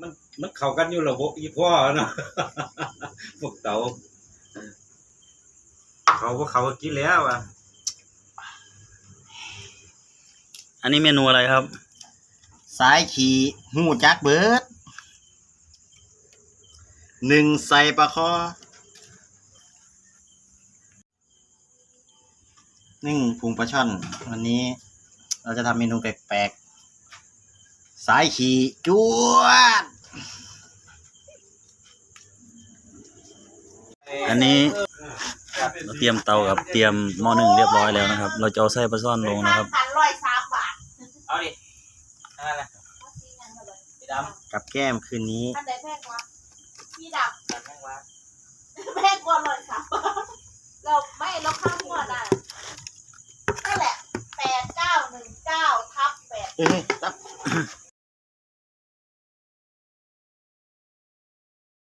มันมันเข้ากันอยู่ระบบอีพ่อเนาะพวกเต๋าเขาก็เขาก็กินแล้วอะอันนี้เมนูอะไรครับ สายขี่หูจักเบิดหนึ่งใส่ปลาคอนึ่งพุงปลาช่อน วันนี้เราจะทำเมนูแปลกๆ สายขี่จวด อันนี้เราเตรียมเตากับเตรียมหม้อนึ่งเรียบร้อยแล้วนะครับ เราจะเอาไส้ปลาซ่อนลงนะครับ พันร้อยสามบาทเอาดินั่นแหละสีดกับแก้มคืนนี้ อันไหนแพงกว่าพี่ดำตัดแม่งวะำแพงกว่าร้อยสามบาทเราไม่เราข้ามหัวน่ะนั่นแหละแปดเก้าหนึ่งเก้าทับแปด เอ้ยรับ